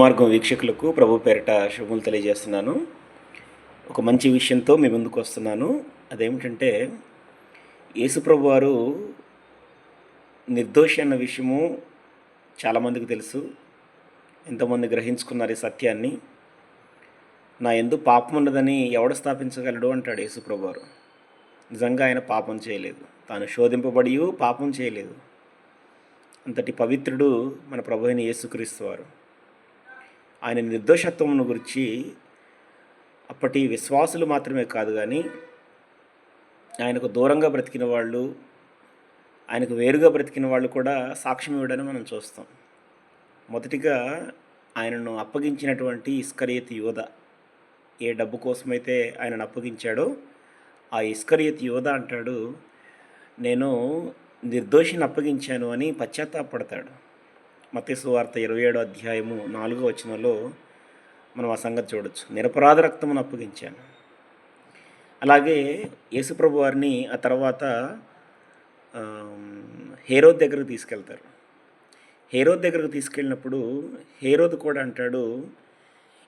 మార్గం వీక్షకులకు ప్రభు పేరిట శుభములు తెలియజేస్తున్నాను. ఒక మంచి విషయంతో మీ ముందుకు వస్తున్నాను. అదేమిటంటే యేసుప్రభు వారు నిర్దోషి అన్న విషయము చాలామందికి తెలుసు. ఎంతోమంది గ్రహించుకున్నారు ఈ సత్యాన్ని. నా ఎందు పాపం ఉన్నదని ఎవడు స్థాపించగలడు? అంటాడు యేసుప్రభు వారు నిజంగా ఆయన పాపం చేయలేదు. తాను శోధింపబడి పాపం చేయలేదు. అంతటి పవిత్రుడు మన ప్రభు అయిన యేసుక్రీస్తు వారు. ఆయన నిర్దోషత్వమును గురించి అప్పటి విశ్వాసులు మాత్రమే కాదు కానీ ఆయనకు దూరంగా బ్రతికిన వాళ్ళు ఆయనకు వేరుగా బ్రతికిన వాళ్ళు కూడా సాక్ష్యం ఇవ్వడని మనం చూస్తాం. మొదటిగా ఆయనను అప్పగించినటువంటి ఇస్కరియత్ యోధ ఏ డబ్బు కోసమైతే ఆయనను అప్పగించాడో ఆ ఇస్కరియత్ యోధ అంటాడు నేను నిర్దోషిని అప్పగించాను అని పశ్చాత్తాపడతాడు మతేసువార్త ఇరవై ఏడో అధ్యాయము నాలుగో వచనంలో మనం ఆ సంగతి చూడొచ్చు. నిరపరాధ రక్తమును అప్పగించాను. అలాగే యేసుప్రభు వారిని ఆ తర్వాత హేరోద్ దగ్గరకు తీసుకెళ్తారు. హేరోద్ దగ్గరకు తీసుకెళ్ళినప్పుడు హేరోద్ కూడా అంటాడు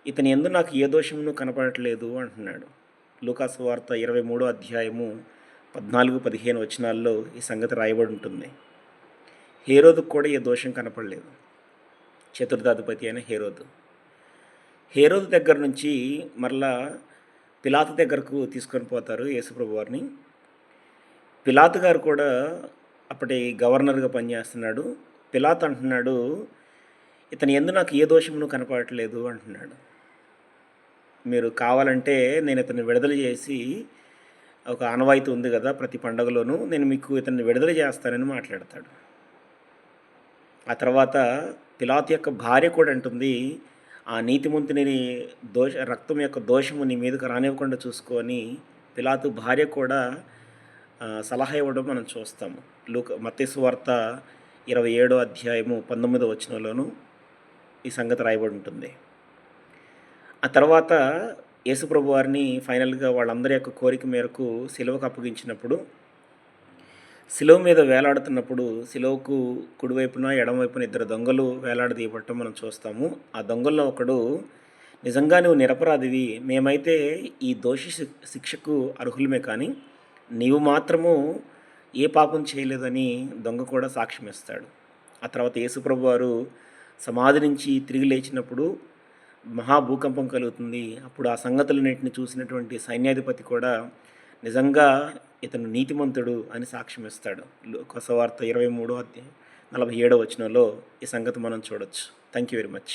ఇతని ఎందు నాకు ఏ దోషమును కనపడట్లేదు అంటున్నాడు. లూకాసు వార్త ఇరవై మూడో అధ్యాయము పద్నాలుగు పదిహేను వచనాల్లో ఈ సంగతి రాయబడి ఉంటుంది. హేరోదుకు కూడా ఏ దోషం కనపడలేదు. చతుర్థాధిపతి అయిన హేరోదు. హేరోదు దగ్గర నుంచి మరలా పిలాత్ దగ్గరకు తీసుకొని పోతారు యేసుప్రభు వారిని. పిలాత్ గారు కూడా అప్పటి గవర్నర్గా పనిచేస్తున్నాడు. పిలాత్ అంటున్నాడు ఇతని ఎందు నాకు ఏ దోషమును కనపడట్లేదు అంటున్నాడు. మీరు కావాలంటే నేను ఇతన్ని విడుదల చేసి ఒక ఆనవాయితీ ఉంది కదా ప్రతి పండగలోనూ నేను మీకు ఇతన్ని విడుదల చేస్తానని మాట్లాడతాడు. ఆ తర్వాత పిలాత్ యొక్క భార్య కూడా అంటుంది ఆ నీతిమంతుని దోష రక్తం యొక్క దోషము నీ మీదకు రానివ్వకుండా చూసుకొని పిలాతు భార్య కూడా సలహా ఇవ్వడం మనం చూస్తాము. లూక మత్తేసు వార్త ఇరవై ఏడో అధ్యాయము పంతొమ్మిదో వచనంలోనూ ఈ సంగతి రాయబడి ఉంటుంది. ఆ తర్వాత యేసుప్రభు వారిని ఫైనల్గా వాళ్ళందరి యొక్క కోరిక మేరకు సెలవుకు అప్పగించినప్పుడు శిలువ మీద వేలాడుతున్నప్పుడు శిలువకు కుడివైపున ఎడమవైపున ఇద్దరు దొంగలు వేలాడదీయబట్టం మనం చూస్తాము. ఆ దొంగల్లో ఒకడు నిజంగా నువ్వు నిరపరాధివి మేమైతే ఈ దోషి శిక్షకు అర్హులమే కానీ నీవు మాత్రము ఏ పాపం చేయలేదని దొంగ కూడా సాక్ష్యం ఇస్తాడు. ఆ తర్వాత యేసుప్రభు వారు సమాధి నుంచి తిరిగి లేచినప్పుడు మహాభూకంపం కలుగుతుంది. అప్పుడు ఆ సంగతులన్నింటిని చూసినటువంటి సైన్యాధిపతి కూడా నిజంగా ఇతను నీతిమంతుడు అని సాక్ష్యం ఇస్తాడు. కొసవార్త ఇరవై మూడో అధ్యాయం నలభై ఏడో వచనంలో ఈ సంగతి మనం చూడొచ్చు. Thank you very much